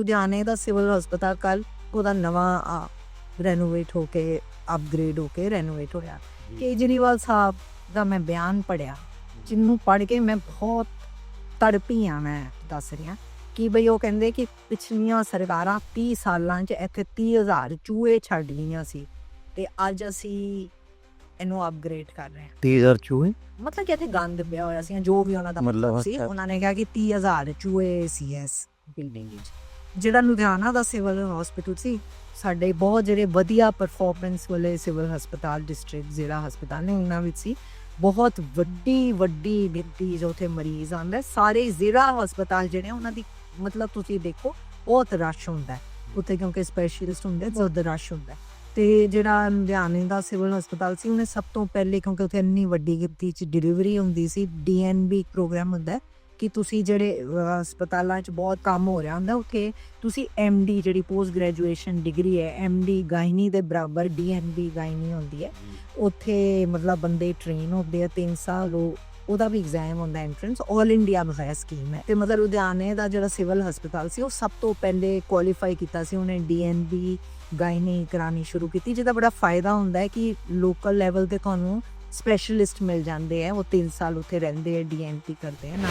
ਲੁਧਿਆਣੇ ਦਾ ਸਿਵਲ ਹਸਪਤਾਲ ਕੱਲ ਉਹਦਾ ਨਵਾਂ ਰੈਨੋਵੇਟ ਹੋ ਕੇ ਅਪਗ੍ਰੇਡ ਹੋ ਕੇ ਰੈਨੋਵੇਟ ਹੋਇਆ। ਕੇਜਰੀਵਾਲ ਸਾਹਿਬ ਦਾ ਮੈਂ ਬਿਆਨ ਪੜਿਆ ਜਿਹਨੂੰ ਪੜ੍ਹ ਕੇ ਮੈਂ ਬਹੁਤ ਤੜਪੀ ਆ ਮੈਂ ਦੱਸ ਰਿਹਾ ਕਿ ਬਈ ਉਹ ਕਹਿੰਦੇ ਕਿ ਪਿਛਲੀਆਂ ਸਰਕਾਰਾਂ 30 ਸਾਲਾਂ 'ਚ ਇੱਥੇ 30000 ਚੂਹੇ ਛੱਡ ਗਈਆਂ ਸੀ ਤੇ ਅੱਜ ਅਸੀਂ ਇਹਨੂੰ ਅਪਗ੍ਰੇਡ ਕਰ ਰਹੇ ਹਾਂ। 30000 ਚੂਹੇ? ਮਤਲਬ ਕਿ ਇੱਥੇ ਗੰਦ ਪਿਆ ਹੋਇਆ ਸੀ ਜੋ ਵੀ ਉਹਨਾਂ ਦਾ ਮਤਲਬ ਸੀ। ਉਹਨਾਂ ਨੇ ਕਿਹਾ ਕਿ 30000 ਚੂਹੇ ਸੀ ਇਸ ਬਿਲਡਿੰਗ ਵਿੱਚ। ਜਿਹੜਾ ਲੁਧਿਆਣਾ ਦਾ ਸਿਵਲ ਹਸਪੀਟਲ ਸੀ ਸਾਡੇ ਬਹੁਤ ਜਿਹੜੇ ਵਧੀਆ ਪਰਫਾਰਮੈਂਸ ਵਾਲੇ ਸਿਵਲ ਹਸਪਤਾਲ ਡਿਸਟ੍ਰਿਕਟ ਜ਼ਿਲ੍ਹਾ ਹਸਪਤਾਲ ਨੇ ਉਹਨਾਂ ਵਿੱਚ ਸੀ। ਬਹੁਤ ਵੱਡੀ ਵੱਡੀ ਗਿਣਤੀ ਜੋ ਉੱਥੇ ਮਰੀਜ਼ ਆਉਂਦੇ ਸਾਰੇ ਜ਼ਿਲ੍ਹਾ ਹਸਪਤਾਲ ਜਿਹੜੇ ਉਹਨਾਂ ਦੀ ਮਤਲਬ ਤੁਸੀਂ ਦੇਖੋ ਬਹੁਤ ਰਸ਼ ਹੁੰਦਾ ਉੱਥੇ ਕਿਉਂਕਿ ਸਪੈਸ਼ਲਿਸਟ ਹੁੰਦੇ ਹੈ, ਬਹੁਤ ਰਸ਼ ਹੁੰਦਾ ਹੈ। ਤੇ ਜਿਹੜਾ ਲੁਧਿਆਣੇ ਦਾ ਸਿਵਲ ਹਸਪਤਾਲ ਸੀ ਉਹਨੇ ਸਭ ਤੋਂ ਪਹਿਲੇ ਕਿਉਂਕਿ ਉੱਥੇ ਇੰਨੀ ਵੱਡੀ ਗਿਣਤੀ ਚ ਡਿਲੀਵਰੀ ਹੁੰਦੀ ਸੀ ਡੀਐਨਬੀ ਪ੍ਰੋਗਰਾਮ ਹੁੰਦਾ ਕਿ ਤੁਸੀਂ ਜਿਹੜੇ ਹਸਪਤਾਲਾਂ 'ਚ ਬਹੁਤ ਕੰਮ ਹੋ ਰਿਹਾ ਹੁੰਦਾ, ਉੱਥੇ ਤੁਸੀਂ ਐਮਡੀ ਜਿਹੜੀ ਪੋਸਟ ਗ੍ਰੈਜੂਏਸ਼ਨ ਡਿਗਰੀ ਹੈ ਐਮਡੀ ਗਾਇਨੀ ਦੇ ਬਰਾਬਰ ਡੀਐਨਬੀ ਗਾਇਨੀ ਹੁੰਦੀ ਹੈ। ਉੱਥੇ ਮਤਲਬ ਬੰਦੇ ਟ੍ਰੇਨ ਹੁੰਦੇ ਆ 3 ਸਾਲ ਉਹ, ਉਹਦਾ ਵੀ ਐਗਜ਼ਾਮ ਹੁੰਦਾ ਐਂਟਰੈਂਸ 올 ਇੰਡੀਆ ਬਗੈਰ ਸਕੀਮ ਹੈ। ਤੇ ਮਤਲਬ ਲੁਧਿਆਣੇ ਦਾ ਜਿਹੜਾ ਸਿਵਲ ਹਸਪਤਾਲ ਸੀ, ਉਹ ਸਭ ਤੋਂ ਪਹਿਲੇ ਕੁਆਲੀਫਾਈ ਕੀਤਾ ਸੀ, ਉਹਨੇ ਡੀਐਨਬੀ ਗਾਇਨੀ ਕਰਾਣੀ ਸ਼ੁਰੂ ਕੀਤੀ, ਜਿਹਦਾ ਬੜਾ ਫਾਇਦਾ ਹੁੰਦਾ ਹੈ ਕਿ ਲੋਕਲ ਲੈਵਲ ਤੇ ਤੁਹਾਨੂੰ ਸਪੈਸ਼ਲਿਸਟ ਮਿਲ ਜਾਂਦੇ ਆ ਉਹ 3 ਸਾਲ ਉੱਥੇ ਰਹਿੰਦੇ ਆ ਡੀਐਨਪੀ ਕਰਦੇ ਆ ਨਾ